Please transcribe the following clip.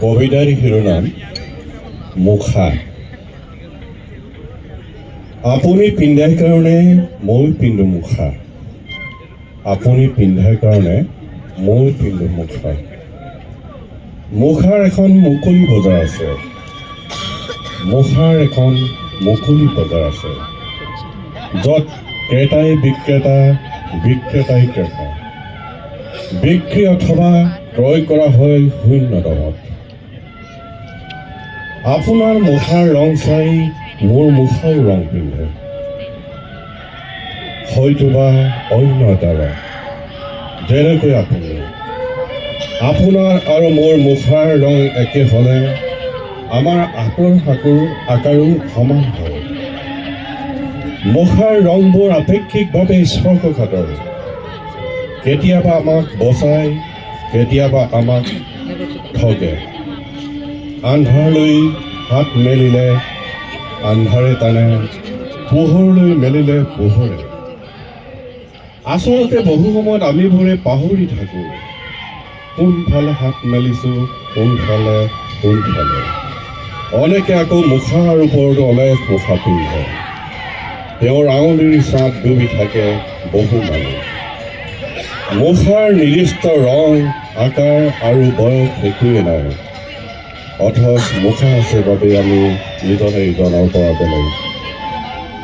কবিতাৰ শিৰোনাম মুখা। আপুনি পিন্ধাৰ কাৰণে মই পিন্ধো মুখা। আপুনি পিন্ধাৰ কাৰণে মই পিন্ধো মুখা। মুখাৰ এখন মুকলি বজাৰ আছে। মুখাৰ এখন মুকলি বজাৰ আছে। য'ত ক্ৰেতাই বিক্ৰেতা, বিক্ৰেতাই ক্ৰেতা। বিক্ৰী অথবা ক্ৰয় কৰা হয় শূন্য দামত আপোনাৰ মুখাৰ ৰং চাই মোৰ মুখাও ৰং পিন্ধে। হয়তোবা অন্য এটা ৰং। যেনেকৈ আপুনি। আপোনাৰ আৰু মোৰ মুখাৰ ৰং একে হ'লে আমাৰ আঁতৰ সাঁকোৰ আকাৰো সমান হয়। মুখাৰ ৰংবোৰ আপেক্ষিকভাৱে স্পৰ্শকাতৰ। কেতিয়াবা আমাক বচাই কেতিয়াবা আমাক ঠগে। আন্ধাৰলৈ হাত মেলিলে আন্ধাৰে টানে পোহৰলৈ মেলিলে পোহৰে। আচলতে বহু সময়ত আমিবোৰে পাহৰি থাকোঁ। কোনফালে হাত মেলিছোঁ কোনফালে কোনফালে। অনেকে আকৌ মুখাৰ ওপৰতো অলেখ মুখা পিন্ধে। তেওঁৰ আঙুলিৰ চাঁত ডুবি থাকে বহু মানুহ। মুখাৰ নিৰ্দিষ্ট ৰং আকাৰ আৰু বয়স একোৱে নাই। অথচ মুখা আছে বাবে আমি ইজনে ইজনৰ পৰা বেলেগ।